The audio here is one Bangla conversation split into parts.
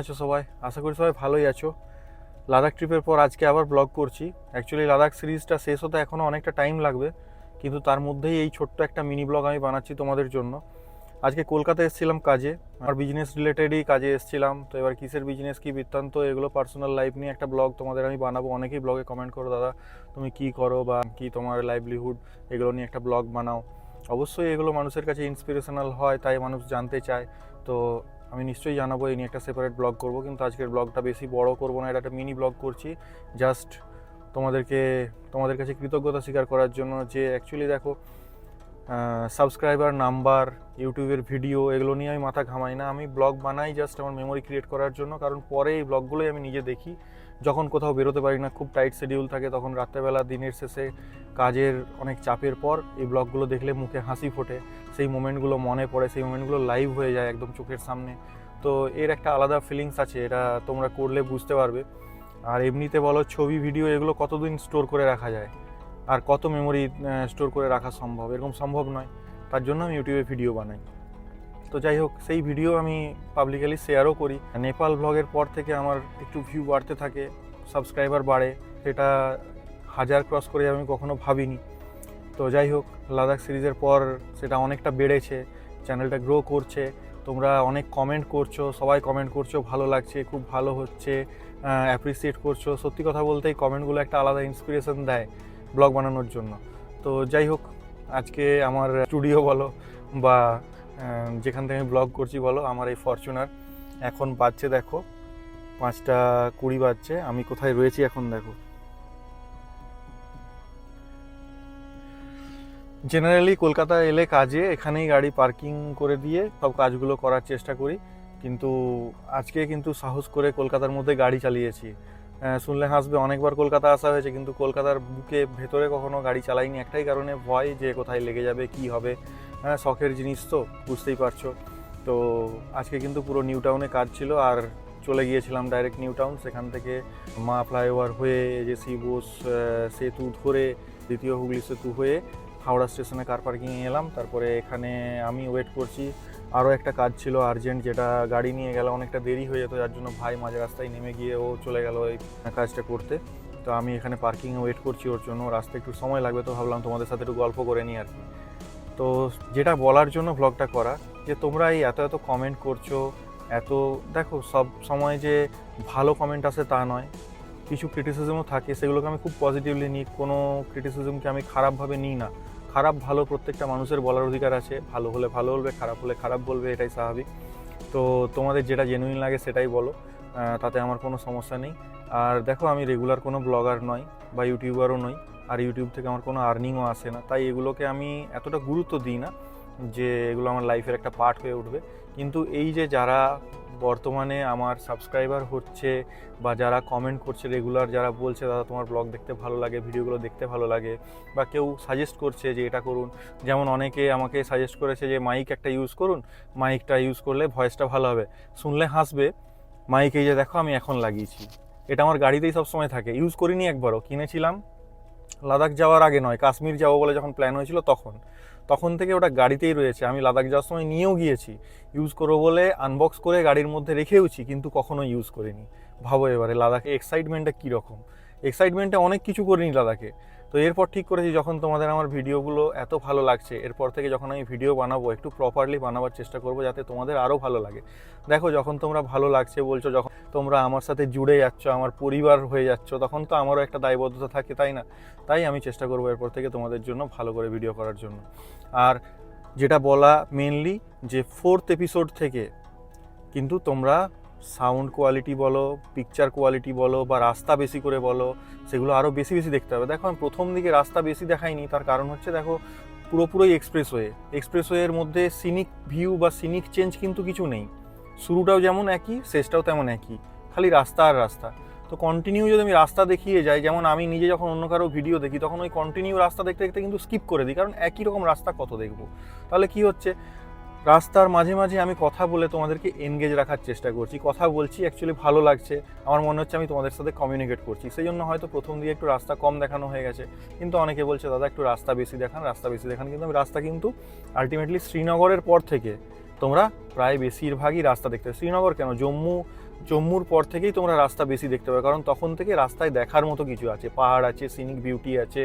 আছো সবাই? আশা করি সবাই ভালোই আছো। লাদাখ ট্রিপের পর আজকে আবার ব্লগ করছি। অ্যাকচুয়ালি লাদাখ সিরিজটা শেষ হতে এখনও অনেকটা টাইম লাগবে, কিন্তু তার মধ্যেই এই ছোট্ট একটা মিনি ব্লগ আমি বানাচ্ছি তোমাদের জন্য। আজকে কলকাতা এসেছিলাম কাজে আমার বিজনেস রিলেটেডই কাজে এসেছিলাম। তো এবার কিসের বিজনেস কী বৃত্তান্ত, এগুলো পার্সোনাল লাইফ নিয়ে একটা ব্লগ তোমাদের আমি বানাবো। অনেকেই ব্লগে কমেন্ট করো, দাদা, তুমি কি করো বা কি তোমার লাইভলিহুড এগুলো নিয়ে একটা ব্লগ বানাও। অবশ্যই এগুলো মানুষের কাছে ইন্সপিরেশনাল হয়, তাই মানুষ জানতে চায়। তো আমি নিশ্চয়ই জানাব এই নিয়ে একটা সেপারেট ব্লগ করব, কিন্তু আজকের ব্লগটা বেশি বড় করব না, এটা একটা মিনি ব্লগ করছি। জাস্ট তোমাদেরকে, তোমাদের কাছে কৃতজ্ঞতা স্বীকার করার জন্য যে অ্যাকচুয়ালি দেখো সাবস্ক্রাইবার নাম্বার ইউটিউবের ভিডিও এগুলো নিয়ে আমি মাথা ঘামাই না। আমি ব্লগ বানাই জাস্ট আমার মেমোরি ক্রিয়েট করার জন্য, কারণ পরে এই ব্লগগুলোই আমি নিজে দেখি। যখন কোথাও বেরোতে পারি না, খুব টাইট শিডিউল থাকে, তখন রাত্রেবেলা দিনের শেষে কাজের অনেক চাপের পর এই ব্লগগুলো দেখলে মুখে হাসি ফোটে। সেই মোমেন্টগুলো মনে পড়ে, সেই মোমেন্টগুলো লাইভ হয়ে যায় একদম চোখের সামনে। তো এর একটা আলাদা ফিলিংস আছে, এটা তোমরা করলে বুঝতে পারবে। আর এমনিতে বলো, ছবি ভিডিও এগুলো কতদিন স্টোর করে রাখা যায়? আর কত মেমোরি স্টোর করে রাখা সম্ভব? এরকম সম্ভব নয়। তার জন্য আমি ইউটিউবে ভিডিও বানাই। তো যাই হোক, সেই ভিডিও আমি পাবলিকালি শেয়ারও করি। নেপাল ব্লগের পর থেকে আমার একটু ভিউ বাড়তে থাকে সাবস্ক্রাইবার বাড়ে। সেটা হাজার ক্রস করে আমি কখনো ভাবিনি। তো যাই হোক লাদাখ সিরিজের পর সেটা অনেকটা বেড়েছে চ্যানেলটা গ্রো করছে। তোমরা অনেক কমেন্ট করছ, সবাই কমেন্ট করছ, ভালো লাগছে, খুব ভালো হচ্ছে অ্যাপ্রিসিয়েট করছ। সত্যি কথা বলতে এই কমেন্টগুলো একটা আলাদা ইন্সপিরেশন দেয় ব্লগ বানানোর জন্য। তো যাই হোক, আজকে আমার স্টুডিও বলো বা যেখান থেকে আমি ব্লগ করছি বলো, আমার এই ফরচুনার এখন বাজছে দেখো, পাঁচটা কুড়ি বাজছে, আমি কোথায় রয়েছি এখন দেখো। জেনারেলি কলকাতা এলে কাজে, এখানেই গাড়ি পার্কিং করে দিয়ে সব কাজগুলো করার চেষ্টা করি। কিন্তু আজকে কিন্তু সাহস করে কলকাতার মধ্যে গাড়ি চালিয়েছি। শুনলে হাসবে, অনেকবার কলকাতা আসা হয়েছে, কিন্তু কলকাতার বুকে ভেতরে কখনো গাড়ি চালাইনি। একটাই কারণে ভয় যে কোথায় লেগে যাবে, কি হবে। হ্যাঁ শখের জিনিস তো, বুঝতেই পারছ। তো আজকে কিন্তু পুরো নিউ টাউনে কাজ ছিল, আর চলে গিয়েছিলাম ডাইরেক্ট নিউ টাউন। সেখান থেকে মা ফ্লাইওভার হয়ে যে সি বোস সেতু ধরে, দ্বিতীয় হুগলি সেতু হয়ে হাওড়া স্টেশনে কার পার্কিংয়ে এলাম। তারপরে এখানে আমি ওয়েট করছি। আরও একটা কাজ ছিল আর্জেন্ট যেটা গাড়ি নিয়ে গেলে অনেকটা দেরি হয়ে যেত, যার জন্য ভাই মাঝ রাস্তায় নেমে গিয়ে ও চলে গেল ওই কাজটা করতে। তো আমি এখানে পার্কিংয়ে ওয়েট করছি ওর জন্য। রাস্তায় একটু সময় লাগবে তো ভাবলাম তোমাদের সাথে একটু গল্প করে নিই আর কি। তো যেটা বলার জন্য ব্লগটা করা, যে তোমরা এই এত এত কমেন্ট করছ, এত, দেখো সব সময় যে ভালো কমেন্ট আসে তা নয়। কিছু ক্রিটিসিজমও থাকে, সেগুলোকে আমি খুব পজিটিভলি নিই, কোনো ক্রিটিসিজমকে আমি খারাপভাবে নিই না। খারাপ ভালো প্রত্যেকটা মানুষের বলার অধিকার আছে, ভালো হলে ভালো বলবে, খারাপ হলে খারাপ বলবে, এটাই স্বাভাবিক। তো তোমাদের যেটা জেনুইন লাগে সেটাই বলো তাতে আমার কোনো সমস্যা নেই। আর দেখো আমি রেগুলার কোনো ব্লগার নই বা ইউটিউবারও নই, আর ইউটিউব থেকে আমার কোনো আর্নিংও আসে না। তাই এগুলোকে আমি এতটা গুরুত্ব দিই না যে এগুলো আমার লাইফের একটা পার্ট হয়ে উঠবে। কিন্তু এই যে যারা বর্তমানে আমার সাবস্ক্রাইবার হচ্ছে বা যারা কমেন্ট করছে রেগুলার যারা বলছে, দাদা, তোমার ব্লগ দেখতে ভালো লাগে, ভিডিওগুলো দেখতে ভালো লাগে, বা কেউ সাজেস্ট করছে যে এটা করুন। যেমন অনেকে আমাকে সাজেস্ট করেছে যে, মাইক একটা ইউজ করুন, মাইকটা ইউজ করলে ভয়েসটা ভালো হবে। শুনলে হাসবে, মাইক এই যে দেখো, আমি এখন লাগিয়েছি। এটা আমার গাড়িতেই সবসময় থাকে। ইউজ করিনি একবারও। কিনেছিলাম। লাদাখ যাওয়ার আগে নয়, কাশ্মীর যাব বলে যখন প্ল্যান হয়েছিল তখন। তখন থেকে ওটা গাড়িতেই রয়েছে। আমি লাদাখ যাওয়ার সময় নিয়েও গিয়েছি। ইউজ করব বলে আনবক্স করে গাড়ির মধ্যে রেখেওছি, কিন্তু কখনো ইউজ করিনি। ভাবো এবারে, লাদাখে এক্সাইটমেন্টটা কীরকম? এক্সাইটমেন্টে অনেক কিছু করিনি লাদাখে তো এরপর ঠিক করেছি যখন তোমাদের আমার ভিডিওগুলো এত ভালো লাগছে, এরপর থেকে যখন আমি ভিডিও বানাবো, একটু প্রপারলি বানাবার চেষ্টা করব যাতে তোমাদের আরও ভালো লাগে। দেখো যখন তোমরা ভালো লাগছে বলছো, যখন তোমরা আমার সাথে জুড়ে যাচ্ছ, আমার পরিবার হয়ে যাচ্ছ, তখন তো আমারও একটা দায়বদ্ধতা থাকে, তাই না? তাই আমি চেষ্টা করব এরপর থেকে তোমাদের জন্য ভালো করে ভিডিও করার জন্য। আর যেটা বলা মেনলি যে ফোর্থ এপিসোড থেকে কিন্তু তোমরা সাউন্ড কোয়ালিটি বলো, পিকচার কোয়ালিটি বলো বা রাস্তা বেশি করে বলো, সেগুলো আরও বেশি বেশি দেখতে হবে। দেখো, আমি প্রথম দিকে রাস্তা বেশি দেখাইনি, তার কারণ হচ্ছে দেখো পুরোপুরোই এক্সপ্রেসওয়ে। এক্সপ্রেসওয়ের মধ্যে সিনিক ভিউ বা সিনিক চেঞ্জ কিন্তু কিছু নেই। শুরুটাও যেমন একই, শেষটাও তেমন একই। খালি রাস্তা আর রাস্তা। তো কন্টিনিউ যদি আমি রাস্তা দেখিয়ে যাই, যেমন আমি নিজে যখন অন্য কারও ভিডিও দেখি, তখন ওই কন্টিনিউ রাস্তা দেখতে দেখতে কিন্তু স্কিপ করে দিই, কারণ একই রকম রাস্তা কত দেখব? তাহলে কি হচ্ছে? রাস্তার মাঝে মাঝে আমি কথা বলে তোমাদেরকে এনগেজ রাখার চেষ্টা করছি। কথা বলছি অ্যাকচুয়ালি ভালো লাগছে। আমার মনে হচ্ছে আমি তোমাদের সাথে কমিউনিকেট করছি। সেই জন্য হয়তো প্রথম দিকে একটু রাস্তা কম দেখানো হয়ে গেছে। কিন্তু অনেকে বলছে, দাদা, একটু রাস্তা বেশি দেখান, রাস্তা বেশি দেখান। কিন্তু আমি রাস্তা কিন্তু আলটিমেটলি শ্রীনগরের পর থেকে তোমরা প্রায় বেশিরভাগই রাস্তা দেখতে শ্রীনগর কেন? জম্মু, জম্মুর পর থেকেই তোমরা রাস্তা বেশি দেখতে পাবে। কারণ তখন থেকে রাস্তায় দেখার মতো কিছু আছে। পাহাড় আছে সিনিক বিউটি আছে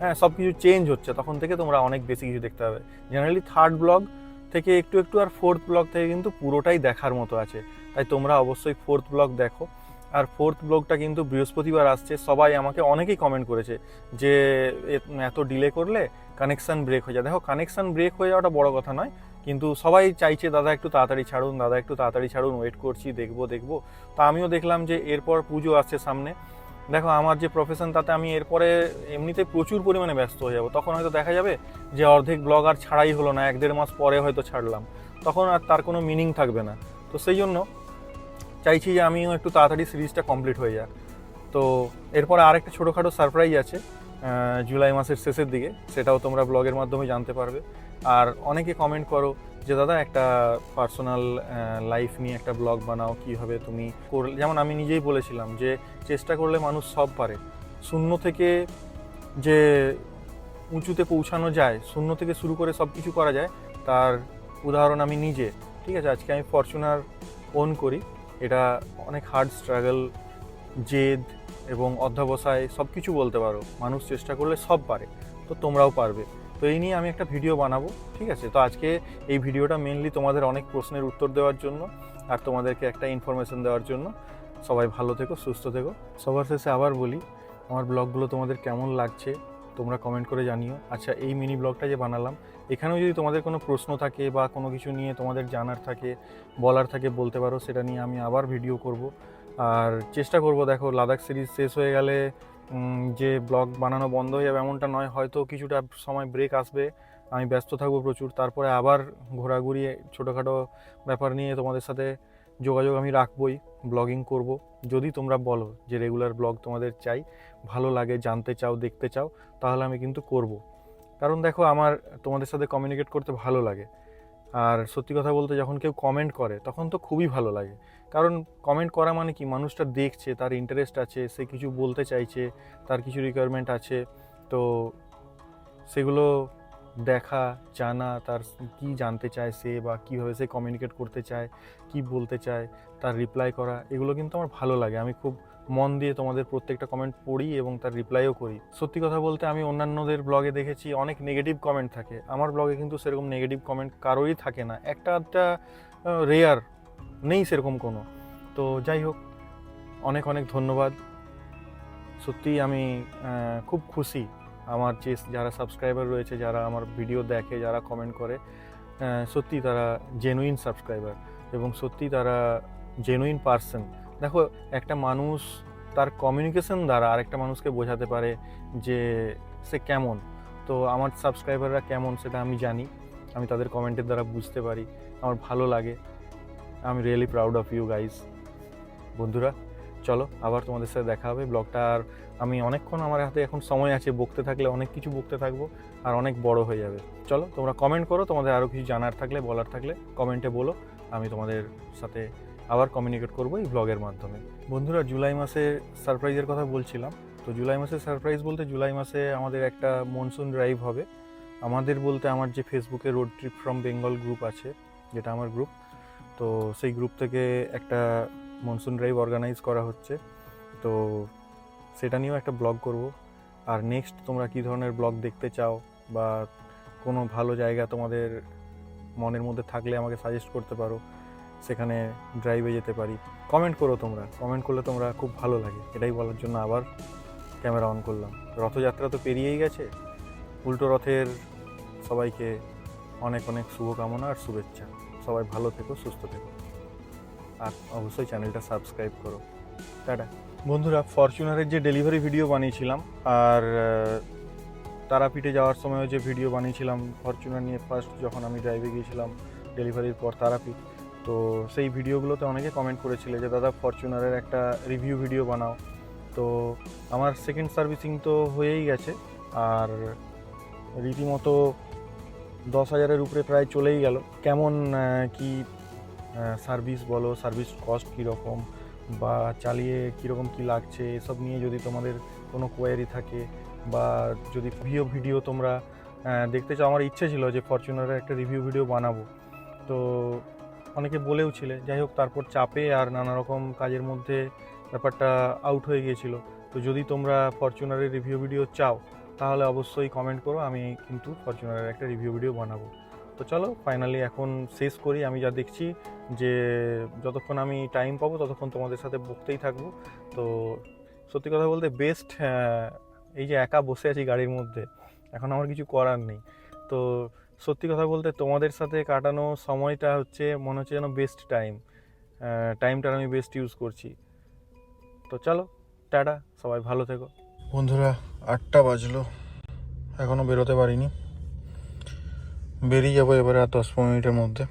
হ্যাঁ সব কিছু চেঞ্জ হচ্ছে। তখন থেকে তোমরা অনেক বেশি কিছু দেখতে পাবে। জেনারেলি থার্ড ব্লগ থেকে একটু একটু আর ফোর্থ ব্লগ থেকে কিন্তু পুরোটাই দেখার মতো আছে। তাই তোমরা অবশ্যই ফোর্থ ব্লগ দেখো। আর ফোর্থ ব্লগটা কিন্তু বৃহস্পতিবার আসছে। সবাই আমাকে অনেকেই কমেন্ট করেছে যে এত ডিলে করলে কানেকশান ব্রেক হয়ে যায়। দেখো কানেকশান ব্রেক হয়ে যাওয়াটা বড় কথা নয়, কিন্তু সবাই চাইছে, দাদা, একটু তাড়াতাড়ি ছাড়ুন, দাদা, একটু তাড়াতাড়ি ছাড়ুন ওয়েট করছি, দেখব দেখব। তা আমিও দেখলাম যে, এরপর পুজো আসছে সামনে। দেখো, আমার যে প্রফেশন তাতে আমি এরপরে এমনিতে প্রচুর পরিমাণে ব্যস্ত হয়ে যাব। তখন হয়তো দেখা যাবে যে অর্ধেক ব্লগ আর ছাড়াই হলো না, এক দেড় মাস পরে হয়তো ছাড়লাম। তখন আর তার কোনো মিনিং থাকবে না। তো সেই জন্য চাইছি যে আমিও একটু তাড়াতাড়ি সিরিজটা কমপ্লিট হয়ে যাক। তো এরপরে আরেকটা ছোটোখাটো সারপ্রাইজ আছে। জুলাই মাসের শেষের দিকে, সেটাও তোমরা ব্লগের মাধ্যমে জানতে পারবে। আর অনেকে কমেন্ট করো যে, দাদা, একটা পার্সোনাল লাইফ নিয়ে একটা ব্লগ বানাও, কীভাবে তুমি করলে? যেমন আমি নিজেই বলেছিলাম যে, চেষ্টা করলে মানুষ সব পারে। শূন্য থেকে যে উঁচুতে পৌঁছানো যায়, শূন্য থেকে শুরু করে সব কিছু করা যায়, তার উদাহরণ আমি নিজে। ঠিক আছে, আজকে আমি ফরচুনার ওন করি। এটা অনেক হার্ড স্ট্রাগল জেদ এবং অধ্যাবসায় সব কিছু বলতে পারো। মানুষ চেষ্টা করলে সব পারে, তো তোমরাও পারবে। তো এই নিয়ে আমি একটা ভিডিও বানাবো, ঠিক আছে? তো আজকে এই ভিডিওটা মেনলি তোমাদের অনেক প্রশ্নের উত্তর দেওয়ার জন্য আর তোমাদেরকে একটা ইনফরমেশন দেওয়ার জন্য। সবাই ভালো থেকো, সুস্থ থেকো। সবার শেষে আবার বলি, আমার ব্লগগুলো তোমাদের কেমন লাগছে তোমরা কমেন্ট করে জানিও। আচ্ছা এই মিনি ব্লগটা যে বানালাম, এখানেও যদি তোমাদের কোনো প্রশ্ন থাকে বা কোনো কিছু নিয়ে তোমাদের জানার থাকে, বলার থাকে, বলতে পারো, সেটা নিয়ে আমি আবার ভিডিও করব। আর চেষ্টা করব, দেখো, লাদাখ সিরিজ শেষ হয়ে গেলে যে ব্লগ বানানো বন্ধ হয়ে যাবে এমনটা নয়, হয়তো কিছুটা সময় ব্রেক আসবে। আমি ব্যস্ত থাকব প্রচুর, তারপরে আবার ঘোরাঘুরি, ছোটোখাটো ব্যাপার নিয়ে তোমাদের সাথে যোগাযোগ আমি রাখবই ব্লগিং করব। যদি তোমরা বলো যে রেগুলার ব্লগ তোমাদের চাই, ভালো লাগে, জানতে চাও, দেখতে চাও, তাহলে আমি কিন্তু করব। কারণ দেখো, আমার তোমাদের সাথে কমিউনিকেট করতে ভালো লাগে। আর সত্যি কথা বলতে যখন কেউ কমেন্ট করে, তখন তো খুবই ভালো লাগে। কারণ কমেন্ট করা মানে কি? মানুষটা দেখছে, তার ইন্টারেস্ট আছে, সে কিছু বলতে চাইছে, তার কিছু রিকোয়ারমেন্ট আছে। তো সেগুলো দেখা, জানা, তার কি জানতে চায় সে বা কীভাবে সে কমিউনিকেট করতে চায়, কি বলতে চায়, তার রিপ্লাই করা, এগুলো কিন্তু আমার ভালো লাগে। আমি খুব মন দিয়ে তোমাদের প্রত্যেকটা কমেন্ট পড়ি এবং তার রিপ্লাইও করি। সত্যি কথা বলতে আমি অন্যান্যদের ব্লগে দেখেছি, অনেক নেগেটিভ কমেন্ট থাকে। আমার ব্লগে কিন্তু সেরকম নেগেটিভ কমেন্ট কারোরই থাকে না। একটা একটা রেয়ার নেই সেরকম কোনো। তো যাই হোক, অনেক অনেক ধন্যবাদ। সত্যিই আমি খুব খুশি আমার যে যারা সাবস্ক্রাইবার রয়েছে, যারা আমার ভিডিও দেখে, যারা কমেন্ট করে সত্যি তারা জেনুইন সাবস্ক্রাইবার এবং সত্যি তারা জেনুইন পার্সন দেখো, একটা মানুষ তার কমিউনিকেশন দ্বারা আরেকটা মানুষকে বোঝাতে পারে যে সে কেমন। তো আমার সাবস্ক্রাইবাররা কেমন সেটা আমি জানি। আমি তাদের কমেন্টের দ্বারা বুঝতে পারি। আমার ভালো লাগে। আমি really proud of you guys বন্ধুরা, চলো আবার তোমাদের সাথে দেখা হবে। ব্লগটা আর আমি অনেকক্ষণ আমার হাতে এখন সময় আছে। বকতে থাকলে অনেক কিছু বকতে থাকব আর অনেক বড় হয়ে যাবে। চলো তোমরা কমেন্ট করো। তোমাদের আরও কিছু জানার থাকলে, বলার থাকলে কমেন্টে বলো। আমি তোমাদের সাথে আবার কমিউনিকেট করব এই ব্লগের মাধ্যমে। বন্ধুরা, জুলাই মাসে সারপ্রাইজের কথা বলছিলাম। তো জুলাই মাসে সারপ্রাইজ বলতে জুলাই মাসে আমাদের একটা মনসুন ড্রাইভ হবে। আমাদের বলতে আমার যে ফেসবুকে road trip from Bengal group আছে, যেটা আমার গ্রুপ তো সেই গ্রুপ থেকে একটা মনসুন ড্রাইভ অর্গানাইজ করা হচ্ছে। তো সেটা নিয়েও একটা ব্লগ করব। আর নেক্সট তোমরা কী ধরনের ব্লগ দেখতে চাও বা কোনো ভালো জায়গা তোমাদের মনের মধ্যে থাকলে আমাকে সাজেস্ট করতে পারো। সেখানে ড্রাইভে যেতে পারি। কমেন্ট করো তোমরা। কমেন্ট করলে তোমরা খুব ভালো লাগে। এটাই বলার জন্য আবার ক্যামেরা অন করলাম। রথযাত্রা তো পেরিয়েই গেছে। উল্টো রথের সবাইকে অনেক অনেক শুভকামনা আর শুভেচ্ছা। সবাই ভালো থেকো, সুস্থ থেকো। আর অবশ্যই চ্যানেলটা সাবস্ক্রাইব করো। টাটা। বন্ধুরা ফরচুনারের যে ডেলিভারি ভিডিও বানিয়েছিলাম আর তারাপীঠে যাওয়ার সময়ও যে ভিডিও বানিয়েছিলাম ফরচুনার নিয়ে ফার্স্ট যখন আমি ড্রাইভে গিয়েছিলাম ডেলিভারির পর তারাপীঠ তো সেই ভিডিওগুলোতে অনেকে কমেন্ট করেছিলে যে, দাদা ফরচুনারের একটা রিভিউ ভিডিও বানাও। তো আমার সেকেন্ড সার্ভিসিং তো হয়েই গেছে। আর রীতিমতো দশ হাজারের উপরে প্রায় চলেই গেল। কেমন কি সার্ভিস বলো সার্ভিস কস্ট কীরকম বা চালিয়ে কীরকম কী লাগছে, এসব নিয়ে যদি তোমাদের কোনো কোয়ারি থাকে বা যদি ভিডিও ভিডিও তোমরা দেখতে চাও, আমার ইচ্ছে ছিল যে ফরচুনারের একটা রিভিউ ভিডিও বানাবো। তো অনেকে বলেও ছিলে, যাই হোক তারপর চাপে আর নানা রকম কাজের মধ্যে ব্যাপারটা আউট হয়ে গিয়েছিল। তো যদি তোমরা ফরচুনারের রিভিউ ভিডিও চাও, তাহলে অবশ্যই কমেন্ট করো, আমি কিন্তু ফরচুনারের একটা রিভিউ ভিডিও বানাবো। তো চলো ফাইনালি এখন শেষ করি, আমি যা দেখছি যে যতক্ষণ আমি টাইম পাবো, ততক্ষণ তোমাদের সাথে বকতেই থাকব। তো সত্যি কথা বলতে বেস্ট এই যে একা বসে আছি গাড়ির মধ্যে, এখন আমার কিছু করার নেই। তো সত্যি কথা বলতে তোমাদের সাথে কাটানো সময়টা হচ্ছে মনে হচ্ছে যেন বেস্ট টাইম টাইমটা আমি বেস্ট ইউজ করছি। তো চলো, টাটা, সবাই ভালো থেকো। বন্ধুরা, আটটা বাজলো এখনও বেরোতে পারিনি। বেরিয়ে যাব এবারে আর দশ পনেরো মিনিটের মধ্যে।